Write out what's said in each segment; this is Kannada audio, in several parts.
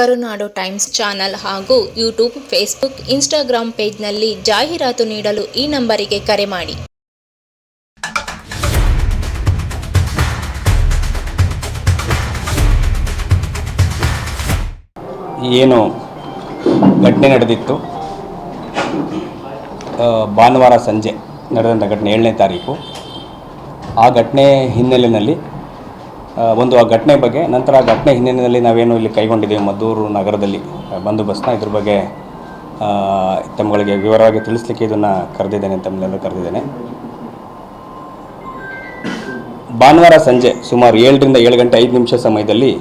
ಕರುನಾಡು ಟೈಮ್ಸ್ ಚಾನಲ್ ಹಾಗೂ ಯೂಟ್ಯೂಬ್, ಫೇಸ್ಬುಕ್ ಇನ್ಸ್ಟಾಗ್ರಾಂ ಪೇಜ್ನಲ್ಲಿ ಜಾಹೀರಾತು ನೀಡಲು ಈ ನಂಬರಿಗೆ ಕರೆ ಮಾಡಿ. ಏನು ಘಟನೆ ನಡೆದಿತ್ತು. ಭಾನುವಾರ ಸಂಜೆ ನಡೆದಂಥ ಘಟನೆ ಏಳನೇ ತಾರೀಕು. ಆ ಘಟನೆ ಹಿನ್ನೆಲೆಯಲ್ಲಿ ಒಂದು ಆ ಘಟನೆ ಬಗ್ಗೆ, ನಂತರ ಆ ಘಟನೆ ಹಿನ್ನೆಲೆಯಲ್ಲಿ ನಾವೇನು ಇಲ್ಲಿ ಕೈಗೊಂಡಿದ್ದೇವೆ ಮದ್ದೂರು ನಗರದಲ್ಲಿ ಬಂದೋಬಸ್ತ್ನ ಇದ್ರ ಬಗ್ಗೆ ತಮ್ಮಗಳಿಗೆ ವಿವರವಾಗಿ ತಿಳಿಸ್ಲಿಕ್ಕೆ ಇದನ್ನು ಕರೆದಿದ್ದೇನೆ ತಮ್ಮನ್ನೆಲ್ಲರೂ ಕರೆದಿದ್ದೇನೆ. ಭಾನುವಾರ ಸಂಜೆ ಸುಮಾರು ಏಳರಿಂದ ಏಳು ಗಂಟೆ ಐದು ನಿಮಿಷ ಸಮಯದಲ್ಲಿ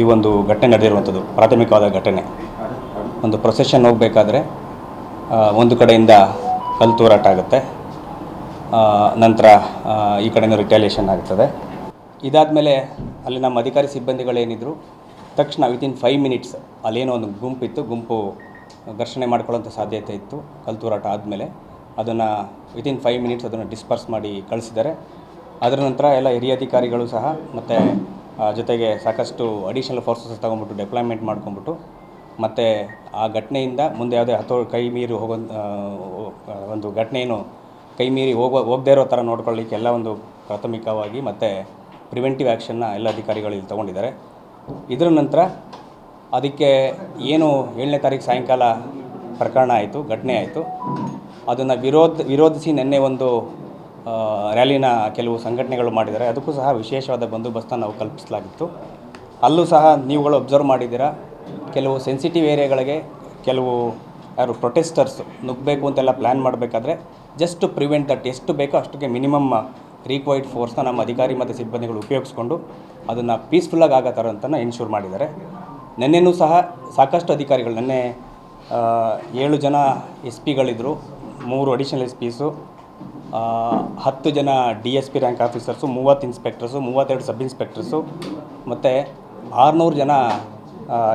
ಈ ಒಂದು ಘಟನೆ ನಡೆದಿರುವಂಥದ್ದು, ಪ್ರಾಥಮಿಕವಾದ ಘಟನೆ. ಒಂದು ಪ್ರೊಸೆಷನ್ ಹೋಗಬೇಕಾದ್ರೆ ಒಂದು ಕಡೆಯಿಂದ ಕಲ್ಲು ತೂರಾಟ ಆಗುತ್ತೆ. ನಂತರ ಈ ಕಡೆಯೂ ರಿಟ್ಯಾಲಿಯೇಷನ್ ಆಗ್ತದೆ. ಇದಾದಮೇಲೆ ಅಲ್ಲಿ ನಮ್ಮ ಅಧಿಕಾರಿ ಸಿಬ್ಬಂದಿಗಳೇನಿದ್ರು, ತಕ್ಷಣ ವಿತಿನ್ ಫೈವ್ ಮಿನಿಟ್ಸ್ ಅಲ್ಲೇನೋ ಒಂದು ಗುಂಪಿತ್ತು, ಗುಂಪು ಘರ್ಷಣೆ ಮಾಡ್ಕೊಳ್ಳೋಂಥ ಸಾಧ್ಯತೆ ಇತ್ತು, ಕಲ್ತೂರಾಟ ಆದಮೇಲೆ. ಅದನ್ನು ವಿತಿನ್ ಫೈವ್ ಮಿನಿಟ್ಸ್ ಅದನ್ನು ಡಿಸ್ಪರ್ಸ್ ಮಾಡಿ ಕಳಿಸಿದ್ದಾರೆ. ಅದರ ನಂತರ ಎಲ್ಲ ಹಿರಿಯ ಅಧಿಕಾರಿಗಳು ಸಹ ಮತ್ತು ಜೊತೆಗೆ ಸಾಕಷ್ಟು ಅಡಿಷನಲ್ ಫೋರ್ಸಸ್ ತೊಗೊಂಬಿಟ್ಟು ಡೆಪ್ಲಾಯ್ಮೆಂಟ್ ಮಾಡ್ಕೊಂಬಿಟ್ಟು ಮತ್ತು ಆ ಘಟನೆಯಿಂದ ಮುಂದೆ ಯಾವುದೇ ಹತೋ ಕೈ ಮೀರಿ ಹೋಗೋ ಒಂದು ಘಟನೆ ಕೈ ಮೀರಿ ಹೋಗೋ, ಹೋಗದೇ ಇರೋ ಥರ ನೋಡ್ಕೊಳ್ಳಿಕ್ಕೆ ಎಲ್ಲ ಒಂದು ಪ್ರಾಥಮಿಕವಾಗಿ ಮತ್ತು ಪ್ರಿವೆಂಟಿವ್ ಆ್ಯಕ್ಷನ್ನ ಎಲ್ಲ ಅಧಿಕಾರಿಗಳು ಇಲ್ಲಿ ತೊಗೊಂಡಿದ್ದಾರೆ. ಇದರ ನಂತರ ಅದಕ್ಕೆ ಏನು ಏಳನೇ ತಾರೀಕು ಸಾಯಂಕಾಲ ಪ್ರಕರಣ ಆಯಿತು, ಘಟನೆ ಆಯಿತು. ಅದನ್ನು ವಿರೋಧ, ವಿರೋಧಿಸಿ ನಿನ್ನೆ ಒಂದು ರ್ಯಾಲಿನ ಕೆಲವು ಸಂಘಟನೆಗಳು ಮಾಡಿದ್ದಾರೆ. ಅದಕ್ಕೂ ಸಹ ವಿಶೇಷವಾದ ಬಂದೋಬಸ್ತ ನಾವು ಕಲ್ಪಿಸಲಾಗಿತ್ತು. ಅಲ್ಲೂ ಸಹ ನೀವುಗಳು ಅಬ್ಸರ್ವ್ ಮಾಡಿದ್ದೀರಾ? ಕೆಲವು ಸೆನ್ಸಿಟಿವ್ ಏರಿಯಾಗಳಿಗೆ ಕೆಲವು ಯಾರು ಪ್ರೊಟೆಸ್ಟರ್ಸ್ ನುಗ್ಗಬೇಕು ಅಂತೆಲ್ಲ ಪ್ಲ್ಯಾನ್ ಮಾಡಬೇಕಾದ್ರೆ ಜಸ್ಟ್ ಪ್ರಿವೆಂಟ್ ದಟ್ ಎಷ್ಟು ಬೇಕೋ ಅಷ್ಟಕ್ಕೆ ಮಿನಿಮಮ್ ರಿಕ್ವೈರ್ಡ್ ಫೋರ್ಸ್ನ ನಮ್ಮ ಅಧಿಕಾರಿ ಮತ್ತು ಸಿಬ್ಬಂದಿಗಳು ಉಪಯೋಗಿಸ್ಕೊಂಡು ಅದನ್ನು ಪೀಸ್ಫುಲ್ಲಾಗಿ ಆಗೋ ಥರ ಇನ್ಶೂರ್ ಮಾಡಿದ್ದಾರೆ. ನಿನ್ನೆನೂ ಸಹ ಸಾಕಷ್ಟು ಅಧಿಕಾರಿಗಳು, ನಿನ್ನೆ ಏಳು ಜನ ಎಸ್ ಪಿಗಳಿದ್ದರು ಮೂರು ಅಡಿಷನಲ್ ಎಸ್ ಪಿಸು ಹತ್ತು ಜನ D S P rank officers ಮೂವತ್ತು ಇನ್ಸ್ಪೆಕ್ಟರ್ಸು ಮೂವತ್ತೆರಡು ಸಬ್ ಇನ್ಸ್ಪೆಕ್ಟರ್ಸು ಮತ್ತು ಆರುನೂರು ಜನ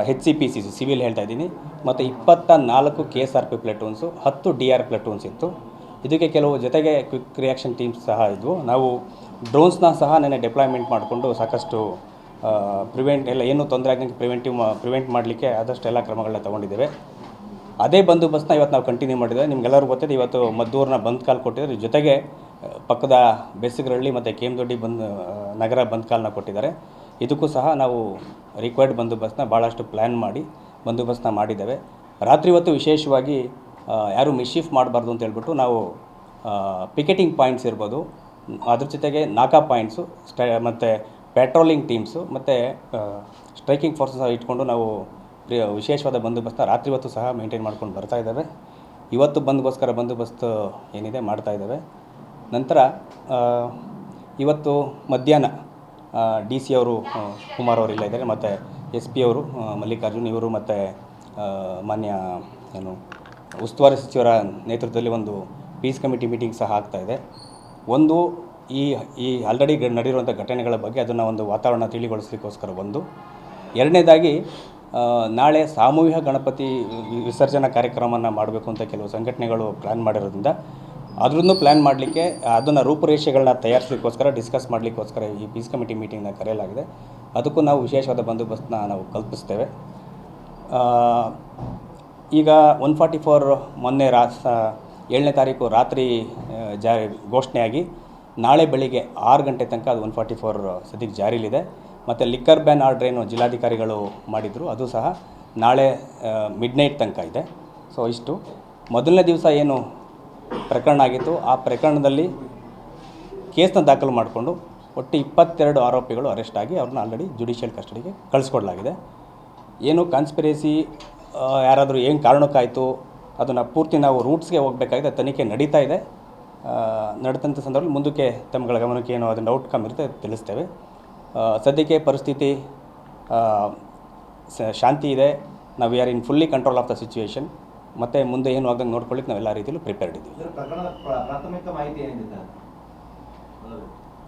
H C P Cs civil ಹೇಳ್ತಾ ಇದ್ದೀನಿ. ಮತ್ತು ಇಪ್ಪತ್ತ ನಾಲ್ಕು K S R P platoons ಹತ್ತು ಡಿ ಆರ್ ಪ್ಲೆಟೂನ್ಸ್ ಇತ್ತು. ಇದಕ್ಕೆ ಕೆಲವು ಜೊತೆಗೆ ಕ್ವಿಕ್ ರಿಯಾಕ್ಷನ್ ಟೀಮ್ಸ್ ಸಹ ಇದ್ವು. ನಾವು ಡ್ರೋನ್ಸ್ನ ಸಹ ನೆನೆ ಡೆಪ್ಲಾಯ್ಮೆಂಟ್ ಮಾಡಿಕೊಂಡು ಸಾಕಷ್ಟು ಪ್ರಿವೆಂಟ್ ಎಲ್ಲ ಏನೂ ತೊಂದರೆ ಆಗದಂಗೆ ಪ್ರಿವೆಂಟಿವ್ ಪ್ರಿವೆಂಟ್ ಮಾಡಲಿಕ್ಕೆ ಆದಷ್ಟು ಎಲ್ಲ ಕ್ರಮಗಳನ್ನ ತೊಗೊಂಡಿದ್ದೇವೆ. ಅದೇ ಬಂದೋಬಸ್ತ್ನ ಇವತ್ತು ನಾವು ಕಂಟಿನ್ಯೂ ಮಾಡಿದ್ದೇವೆ. ನಿಮ್ಗೆಲ್ಲರೂ ಗೊತ್ತಿದೆ ಇವತ್ತು ಮದ್ದೂರನ್ನ ಬಂದ್ ಕಾಲ್ ಕೊಟ್ಟಿದ್ದಾರೆ. ಜೊತೆಗೆ ಪಕ್ಕದ ಬೆಸ್ಗರಳ್ಳಿ ಮತ್ತು ಕೇಮದೊಡ್ಡಿ ಬಂದ್ ಆ, ನಗರ ಬಂದ್ ಕಾಲ್ನ ಕೊಟ್ಟಿದ್ದಾರೆ. ಇದಕ್ಕೂ ಸಹ ನಾವು ರಿಕ್ವೈರ್ಡ್ ಬಂದೋಬಸ್ತನ್ನ ಭಾಳಷ್ಟು ಪ್ಲ್ಯಾನ್ ಮಾಡಿ ಬಂದೋಬಸ್ತ್ನ ಮಾಡಿದ್ದೇವೆ. ರಾತ್ರಿ ಹೊತ್ತು ವಿಶೇಷವಾಗಿ ಯಾರು ಮಿಶೀಫ್ ಮಾಡಬಾರ್ದು ಅಂತ ಹೇಳ್ಬಿಟ್ಟು ನಾವು ಪಿಕೆಟಿಂಗ್ ಪಾಯಿಂಟ್ಸ್ ಇರ್ಬೋದು, ಅದ್ರ ಜೊತೆಗೆ ನಾಕಾ ಪಾಯಿಂಟ್ಸು ಸ್ಟ ಮತ್ತು ಪ್ಯಾಟ್ರೋಲಿಂಗ್ ಟೀಮ್ಸು ಮತ್ತು ಸ್ಟ್ರೈಕಿಂಗ್ ಫೋರ್ಸಸ್ ಇಟ್ಕೊಂಡು ನಾವು ವಿಶೇಷವಾದ ಬಂದೋಬಸ್ತ ರಾತ್ರಿ ಹೊತ್ತು ಸಹ ಮೇಂಟೈನ್ ಮಾಡ್ಕೊಂಡು ಬರ್ತಾ ಇದ್ದಾವೆ. ಇವತ್ತು ಬಂದ್ಗೋಸ್ಕರ ಬಂದೋಬಸ್ತ್ ಏನಿದೆ ಮಾಡ್ತಾ ಇದ್ದಾವೆ. ನಂತರ ಇವತ್ತು ಮಧ್ಯಾಹ್ನ ಡಿ ಸಿ ಅವರು ಕುಮಾರ್ ಅವರು ಇಲ್ಲ ಇದ್ದಾರೆ, ಮತ್ತು ಎಸ್ ಪಿ ಅವರು ಮಲ್ಲಿಕಾರ್ಜುನ್ ಇವರು, ಮತ್ತು ಮಾನ್ಯ, ಏನು ಉಸ್ತುವಾರಿ ಸಚಿವರ ನೇತೃತ್ವದಲ್ಲಿ ಒಂದು ಪೀಸ್ ಕಮಿಟಿ ಮೀಟಿಂಗ್ ಸಹ ಆಗ್ತಾ ಇದೆ. ಒಂದು ಈ ಈ ಆಲ್ರೆಡಿ ನಡೆಯುವಂಥ ಘಟನೆಗಳ ಬಗ್ಗೆ ಅದನ್ನು ಒಂದು ವಾತಾವರಣ ತಿಳಿಗೊಳಿಸಲಿಕ್ಕೋಸ್ಕರ ಒಂದು. ಎರಡನೇದಾಗಿ ನಾಳೆ ಸಾಮೂಹಿಕ ಗಣಪತಿ ವಿಸರ್ಜನಾ ಕಾರ್ಯಕ್ರಮವನ್ನು ಮಾಡಬೇಕು ಅಂತ ಕೆಲವು ಸಂಘಟನೆಗಳು ಪ್ಲ್ಯಾನ್ ಮಾಡಿರೋದ್ರಿಂದ ಅದರನ್ನು ಪ್ಲ್ಯಾನ್ ಮಾಡಲಿಕ್ಕೆ, ಅದನ್ನು ರೂಪುರೇಷೆಗಳನ್ನ ತಯಾರಿಸಲಿಕ್ಕೋಸ್ಕರ ಡಿಸ್ಕಸ್ ಮಾಡಲಿಕ್ಕೋಸ್ಕರ ಈ ಪೀಸ್ ಕಮಿಟಿ ಮೀಟಿಂಗ್ನ ಕರೆಯಲಾಗಿದೆ. ಅದಕ್ಕೂ ನಾವು ವಿಶೇಷವಾದ ಬಂದೋಬಸ್ತನ್ನ ನಾವು ಕಲ್ಪಿಸ್ತೇವೆ. ಈಗ ಒನ್ ಫಾರ್ಟಿ ಫೋರ್ ಮೊನ್ನೆ ರಾ ಏಳನೇ ತಾರೀಕು ರಾತ್ರಿ ಜಾರಿ ಘೋಷಣೆಯಾಗಿ ನಾಳೆ ಬೆಳಿಗ್ಗೆ ಆರು ಗಂಟೆ ತನಕ ಅದು ಒನ್ ಫಾರ್ಟಿ ಫೋರ್ ಸದ್ಯಕ್ಕೆ ಜಾರಿಲಿದೆ ಮತ್ತು ಲಿಕ್ಕರ್ ಬ್ಯಾನ್ ಆರ್ಡ್ರ್ ಏನು ಜಿಲ್ಲಾಧಿಕಾರಿಗಳು ಮಾಡಿದರು, ಅದು ಸಹ ನಾಳೆ ಮಿಡ್ ನೈಟ್ ತನಕ ಇದೆ. ಸೊ, ಇಷ್ಟು. ಮೊದಲನೇ ದಿವಸ ಏನು ಪ್ರಕರಣ ಆಗಿತ್ತು, ಆ ಪ್ರಕರಣದಲ್ಲಿ ಕೇಸ್ನ ದಾಖಲು ಮಾಡಿಕೊಂಡು ಒಟ್ಟು ಇಪ್ಪತ್ತೆರಡು ಆರೋಪಿಗಳು ಅರೆಸ್ಟ್ ಆಗಿ ಅವ್ರನ್ನ ಆಲ್ರೆಡಿ ಜುಡಿಷಿಯಲ್ ಕಸ್ಟಡಿಗೆ ಕಳಿಸ್ಕೊಡ್ಲಾಗಿದೆ. ಏನು ಕಾನ್ಸ್ಪಿರೇಸಿ ಯಾರಾದರೂ ಏನು ಕಾರಣಕ್ಕಾಯಿತು? ಅದನ್ನು ಪೂರ್ತಿ ನಾವು ರೂಟ್ಸ್ಗೆ ಹೋಗಬೇಕಾಗಿದೆ ತನಿಖೆ ನಡೀತಾ ಇದೆ. ನಡೆದಂಥ ಸಂದರ್ಭದಲ್ಲಿ ಮುಂದಕ್ಕೆ ತಮ್ಮಗಳ ಗಮನಕ್ಕೆ ಏನು ಅದನ್ನು ಔಟ್ಕಮ್ ಇರುತ್ತೆ ಅದು ತಿಳಿಸ್ತೇವೆ. ಸದ್ಯಕ್ಕೆ ಪರಿಸ್ಥಿತಿ ಶಾಂತಿ ಇದೆ. ನಾವು we are in fully control of the situation ಮತ್ತು ಮುಂದೆ ಏನು ಆಗ್ದಂಗೆ ನೋಡ್ಕೊಳ್ಳಿಕ್ಕೆ ನಾವೆಲ್ಲ ಎಲ್ಲ ರೀತಿಯಲ್ಲೂ ಪ್ರಿಪೇರ್ಡ್ ಇದ್ದೀವಿ.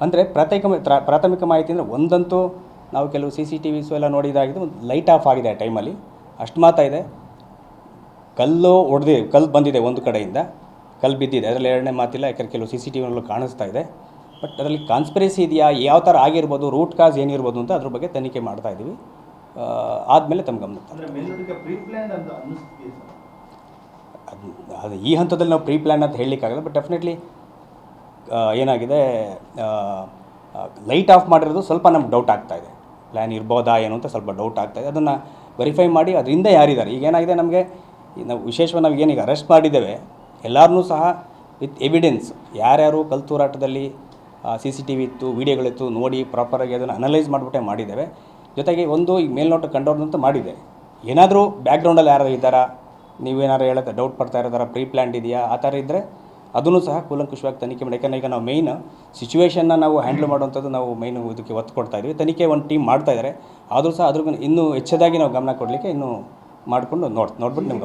ಅಂದರೆ ಪ್ರಾಥಮಿಕ ಪ್ರಾಥಮಿಕ ಮಾಹಿತಿ ಅಂದರೆ ಒಂದಂತೂ ನಾವು ಕೆಲವು ಸಿ ಸಿ ಟಿ ವಿಸು ಎಲ್ಲ ನೋಡಿದಾಗಿದ್ದು ಒಂದು ಲೈಟ್ ಆಫ್ ಆಗಿದೆ ಆ ಟೈಮಲ್ಲಿ ಅಷ್ಟು ಮಾತ್ರ ಇದೆ. ಕಲ್ಲು ಹೊಡೆದಿ ಕಲ್ಲು ಬಂದಿದೆ ಒಂದು ಕಡೆಯಿಂದ. ಕಲ್ಲು ಬಿದ್ದಿದೆ. ಅದರಲ್ಲಿ ಎರಡನೇ ಮಾತಿಲ್ಲ ಯಾಕಂದ್ರೆ ಕೆಲವು ಸಿ ಸಿ ಟಿ ವಿನಲ್ಲೂ ಕಾಣಿಸ್ತಾ ಇದೆ. ಬಟ್ ಅದರಲ್ಲಿ ಕಾನ್ಸ್ಪಿರಸಿ ಇದೆಯಾ ಯಾವ ಥರ ಆಗಿರ್ಬೋದು ರೂಟ್ ಕಾಸ್ ಏನಿರ್ಬೋದು ಅಂತ ಅದ್ರ ಬಗ್ಗೆ ತನಿಖೆ ಮಾಡ್ತಾ ಇದ್ದೀವಿ. ಆದಮೇಲೆ ತಮ್ಮ ಗಮನ ಅದು ಅದು ಈ ಹಂತದಲ್ಲಿ ನಾವು ಪ್ರೀ ಪ್ಲ್ಯಾನ್ ಅಂತ ಹೇಳಲಿಕ್ಕಾಗಲ್ಲ ಬಟ್ ಡೆಫಿನೆಟ್ಲಿ ಏನಾಗಿದೆ ಲೈಟ್ ಆಫ್ ಮಾಡಿರೋದು ಸ್ವಲ್ಪ ನಮ್ಗೆ ಡೌಟ್ ಆಗ್ತಾ ಇದೆ. ಪ್ಲ್ಯಾನ್ ಇರ್ಬೋದಾ ಏನು ಅಂತ ಸ್ವಲ್ಪ ಡೌಟ್ ಆಗ್ತಾ ಇದೆ. ಅದನ್ನು ವೆರಿಫೈ ಮಾಡಿ ಅದರಿಂದ ಯಾರಿದ್ದಾರೆ? ಈಗ ಏನಾಗಿದೆ ನಮಗೆ? ನಾವು ವಿಶೇಷವಾಗಿ ನಾವು ಏನೀಗ ಅರೆಸ್ಟ್ ಮಾಡಿದ್ದೇವೆ ಎಲ್ಲರನ್ನೂ ಸಹ ವಿತ್ ಎವಿಡೆನ್ಸ್ ಯಾರ್ಯಾರು ಕಲ್ತೂರಾಟದಲ್ಲಿ ಸಿ ಸಿ ಟಿ ವಿ ಇತ್ತು ವೀಡಿಯೋಗಳಿತ್ತು ನೋಡಿ ಪ್ರಾಪರಾಗಿ ಅದನ್ನು ಅನಲೈಸ್ ಮಾಡಿಬಿಟ್ಟೆ ಮಾಡಿದ್ದೇವೆ. ಜೊತೆಗೆ ಒಂದು ಈಗ ಮೇಲ್ನೋಟ ಕಂಡವ್ರನ್ನಂತೂ ಮಾಡಿದೆ ಏನಾದರೂ ಬ್ಯಾಕ್ಗ್ರೌಂಡಲ್ಲಿ ಯಾರು ಇದ್ದಾರಾ? ನೀವೇನಾರು ಹೇಳೋದು ಡೌಟ್ ಪಡ್ತಾ ಇರೋದಾರ ಪ್ರೀ ಪ್ಲ್ಯಾಂಡ್ ಇದೆಯಾ? ಆ ಥರ ಇದ್ದರೆ ಅದನ್ನು ಸಹ ಕೂಲಂಕುಷವಾಗಿ ತನಿಖೆ ಮಾಡಿ. ಯಾಕಂದರೆ ಈಗ ನಾವು ಮೇಯ್ನ್ ಸಿಚುವೇಷನ್ನ ನಾವು ಹ್ಯಾಂಡಲ್ ಮಾಡುವಂಥದ್ದು ನಾವು ಮೈನು ಇದಕ್ಕೆ ಒತ್ತು ಕೊಡ್ತಾ ಇದ್ವಿ. ತನಿಖೆ ಒಂದು ಟೀಮ್ ಮಾಡ್ತಾ ಇದ್ದಾರೆ ಆದರೂ ಸಹ ಅದ್ರ ಇನ್ನೂ ಹೆಚ್ಚದಾಗಿ ನಾವು ಗಮನ ಕೊಡಲಿಕ್ಕೆ ಇನ್ನೂ ಮಾಡಿಕೊಂಡು ನೋಡಿ ನೋಡ್ಬಿಟ್ಟು ನಿಮ್ಗೆ